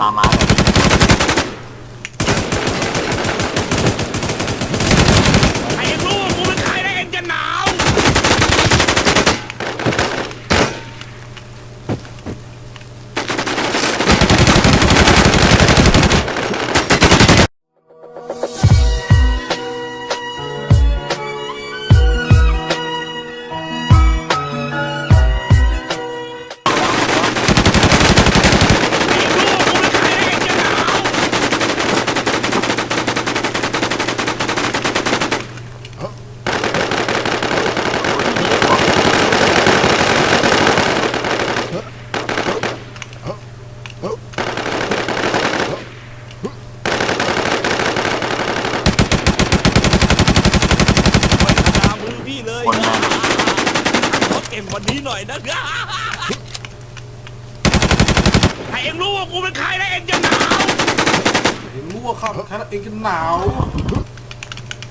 ตามมา ขอเก็บวันนี้หน่อยนะไอ้เอ็งรู้ว่ากูเป็นใครแล้วเอ็งจะหนาวเห็นรู้ว่าข้าวแค่นั้นเองก็หนาว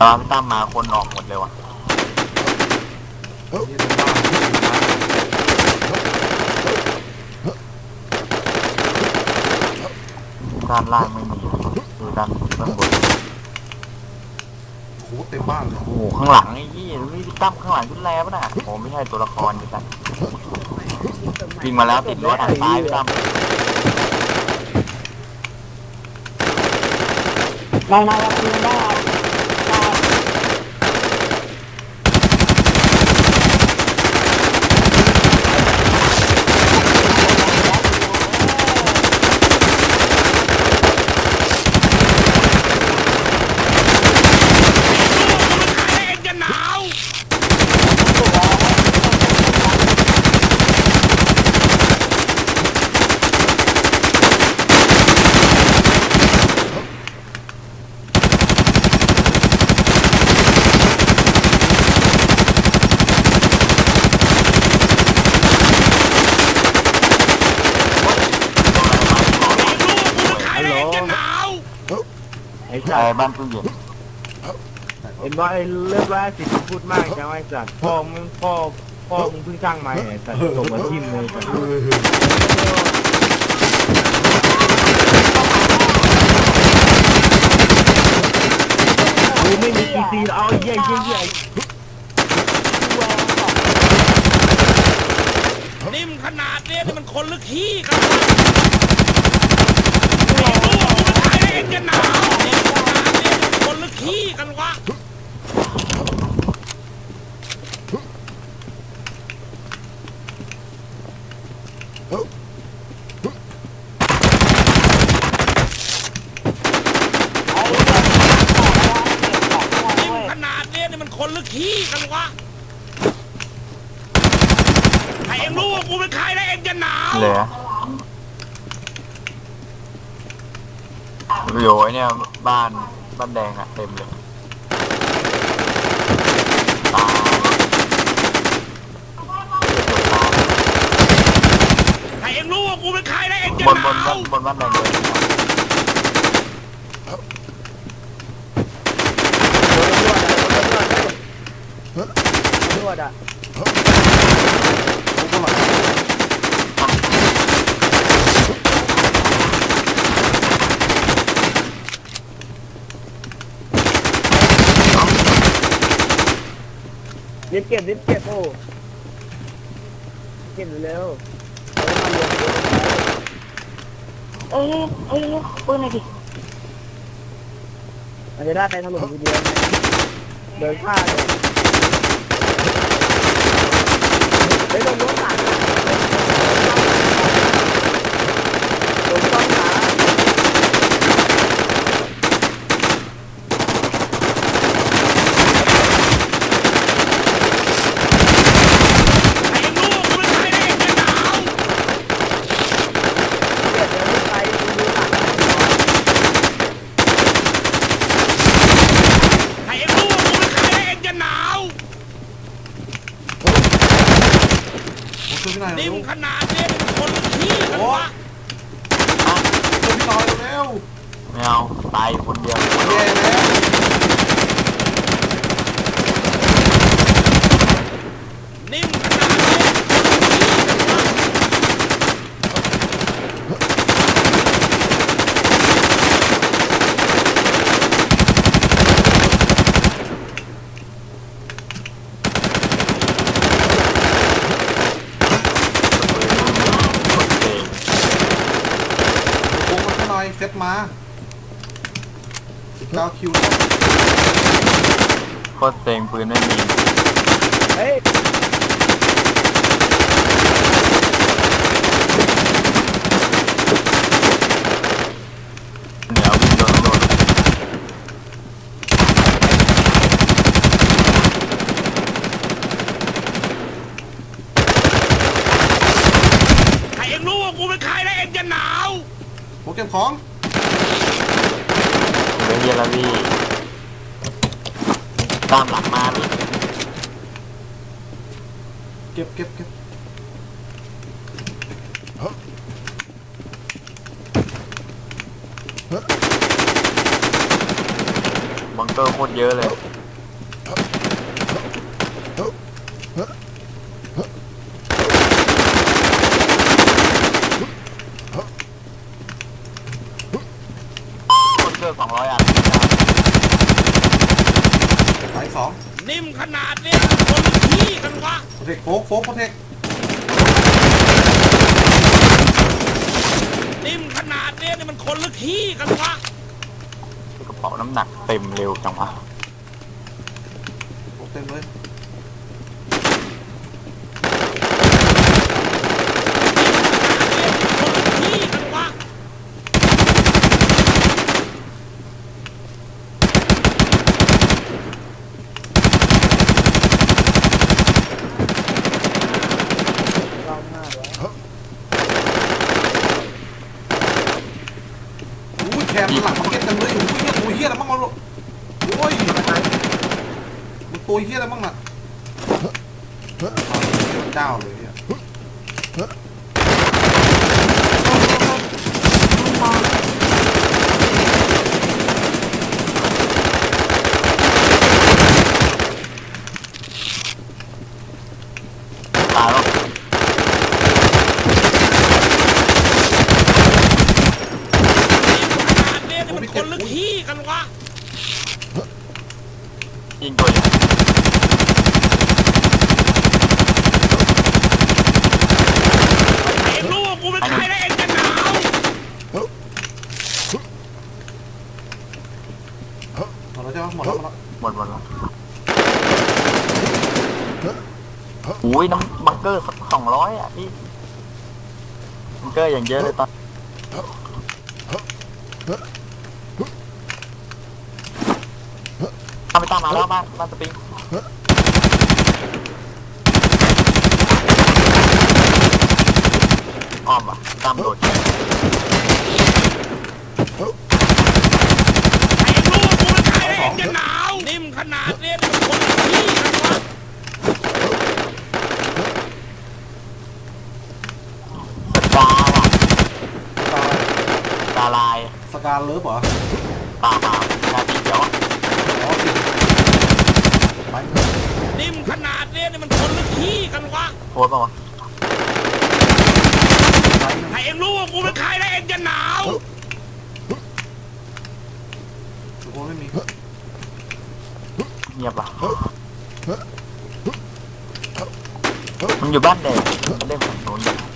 ตามพี่ตั้มมาคนออกหมดเลยว่ะนี่เป็นบ้านด้านล่างไม่มีดูด้านด้านบนโอ้โหเต็มบ้านเลยโอ้โหข้างหลังไอ้ยี่นี่พี่ตั้มข้างหลังขึ้นแล้วป่ะน่ะโอ้ไม่ใช่ตัวละครดิสันยิงมาแล้วติดรั้วทางซ้ายพี่ตั้มมามารับคืนได้ ไอ้เอ็งจะหนาว ไอ้รู้ว่ากูเป็นใครแล้วเอ็งจะหนาว ไอ้ ไอ้ สัตว์บ้านตู้เย็นเห็นว่าไอ้เลิกว่าสิพูดมากจังไอ้สัตว์พ่อมึงพ่อพ่อมึงเพิ่งสร้างใหม่ไอ้สัตว์ส่งมาทิมเลยสัตว์เออกูไม่มีกีซีเอาไอ้เหี้ยเหี้ยเหี้ยนิ่มขนาดเนี้ยนี่มันคนหรือขี้กันวะไอ้รู้ว่ากูเป็นใครแล้วเอ็ง นี่มันคนหรือขี้กันวะนิ่มขนาดเนี้ยนี่มันคนหรือขี้กันวะไอ้เอ็งรู้ว่ากูเป็นใครแล้วเอ็งจะหนาวเหลือโยยเนี่ยบ้าน บ้านแดงอะเต็มเลยตายไอ้เอ็งรู้ว่ากูเป็นใครแล้วเอ็งจะบนหบนานบ้าวนบนบ้านแดงเลยรวดอะโอ้โรีบเก็บรีบเก็บโอ้เก็บเร็วเอ้ยเอ้ยปืนหน่อยดิมันจะได้ไปถล่มทีเดียวเดินข้าเลยไปลงรถตัด ตายคนเดียวเย่แล้วนิ่มขนาดนี้เซ็ตมา เก้าคิวโคตรเซ็งปืนไม่มีเฮ้ยเหนียววิ่งโดนโดนถ้าเองรู้ว่ากูเป็นใครแล้วเองจะหนาว ผมเก็บของเดี๋ ยวเฮียแล้วพี่ตามหลังมาพี่เก็บเก็บเก็บบังเกอร์โคตรเยอะเลยบังเกอร์สองร้อยอัน สายสอง นิ่มขนาดเนี้ยคนละขี้กันวะโปรเทคโฟกโฟกโปรเทคนิ่มขนาดเนี้ยนี่มันคนละขี้กันวะกระเป๋าน้ำหนักเต็มเร็วจังวะโปรเต็มเลย คนละขี้กันวะ อุ้ยแคมหลังมาเก็ตเต็มเลยอุ้ยเฮียตัวเฮียอะไรบ้างเอาลูกโอ้ยมึงตัว เฮียอะไรบ้างน่ะเจ้าเลยเนี่ย ตายแล้ว นิ่มขนาดเนี้ยนี่มันคนละขี้กันวะ ยิงตัวใหญ่ เองรู้ว่ากูเป็นใครแล้วเองจะหนาว หมดแล้วใช่ไหมหมดแล้ วหมดแล้วหมดหมดแล้วอุ้ยน้ำบังเกอร์สองร้อยอะพี่บังเกอร์อย่างเยอะเลยตอนทำไปตามมาแล้วบ้านบ้านสปริงอ้อมอะตามโดด เองรู้ว่ากูเป็นใครแล้วเองจะหนาว นิ่มขนาดเนี้ยนี่มันคนละขี้กันวะ สกาว่ะ ตาย ตาลาย สกา เลิฟเหรอตาขาวนาทีเดียวอะอ๋อสิไปนิ่มขนาดเนี้ยนี่มันคนละขี้กันวะโพสต์ป่าวะถ้าเองรู้ว่ากูเป็นใครแล้วเองจะหนาวโอ้ไม่มีเงียบป่ะมันอยู่บ้านแดงมันเล่นฝั่งโน้นอยู่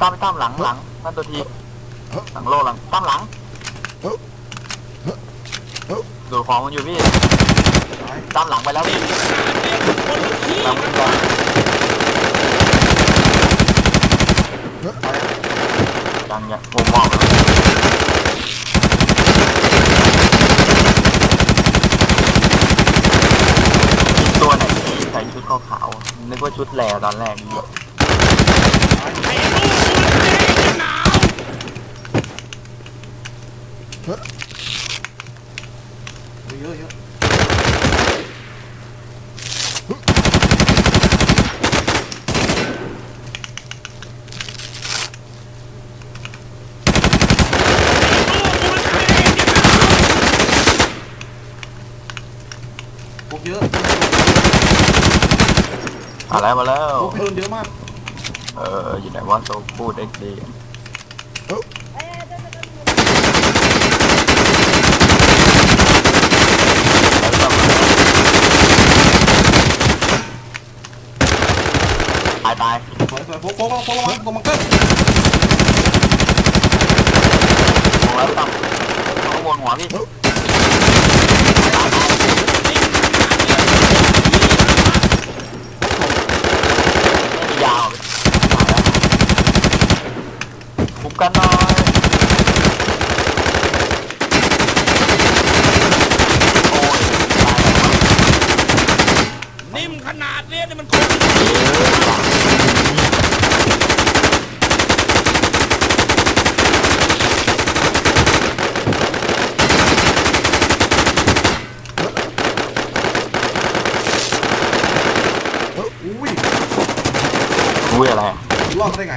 ตามไปตามหลังหลังนั่นตัวทีหลังโลหลังตามหลังดูของมันอยู่พี่ตายตามหลังไปแล้วพี่หลังมันยังตายยังยังผมมองตัวไหนที่ใส่ชุดขาวๆนึกว่าชุดแลตอนแรกนี่ เยอะเยอะลูกกูเป็นใครแล้วเองจะหนาวพวกเยอะมาแล้วมาแล้วพวกพี่โดนเยอะมาก เอออยู่ไหนว่าโซพูดเอ็กดี ตายตายสวยสวยโฟกโฟกโฟกลงมาตรงมังเกอร์ลงแล้วตั้มข้างบนหัวพี่ไม่มียาวคุมกันหน่อยโอ้ยตายแล้ว นิ่มขนาดเนี้ยนี่มันคนลึกขี้ อุ้ย อุ้ยอะไรอะ ร อดมาได้ไง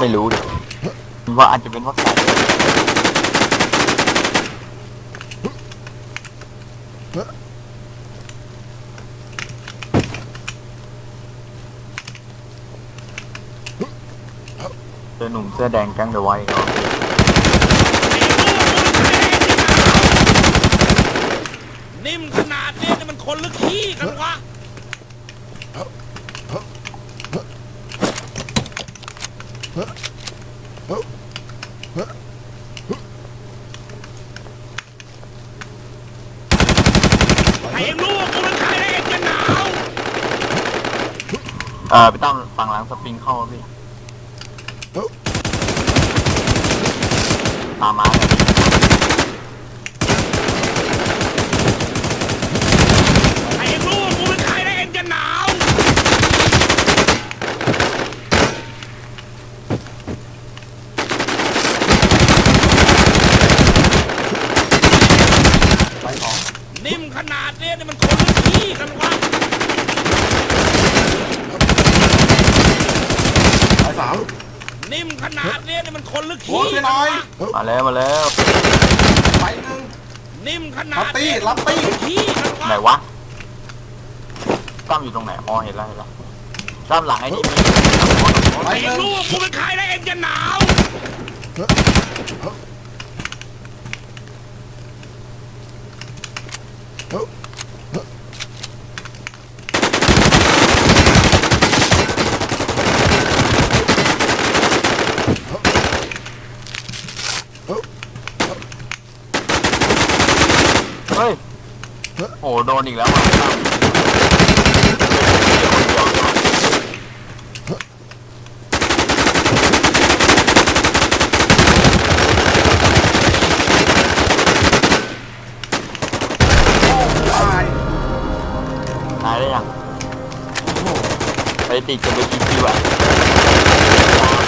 ไม่รู้ดิว่าอาจจะเป็นเพราะใส่เจอหนุ่มเสื้อแดงแก๊งเดอะไวท์เขานิ่มขนาดเนี้ยนี่มันคนลึกขี้กันวะ ใครยังรู้ว่ากูเป็นใครได้เองจะหนาวเออไปตั้งฝั่งหลังสปริงเข้าพี่ตามมาเลย ใครยังรู้ว่ากูเป็นใครได้เองจะหนาว ไปสอง นิ่มขนาดเนี้ยนี่มันคนลึกขี้กันวะ ไปสาม นิ่มขนาดเนี้ยนี่มันคนลึกโอ้ขี้ยกันไปหน่อวะยมาแล้วมาแล้วไปหนึ่งนิ่มขนาลัดบตี้เนี้ยรับตี้ขี้กันวะไหนวะตั้มอยู่ตรงไหนอ๋อเห็นแล้วเห็นแล้วด้านหลังไอ้นี่มีไปใครหยังนึ่งรู้ว่ากูเป็นใครได้เองจะหนาว เฮ้ย โอ้โดนอีกแล้วอะตายได้ยังไปติดกันไปกินคิวอะ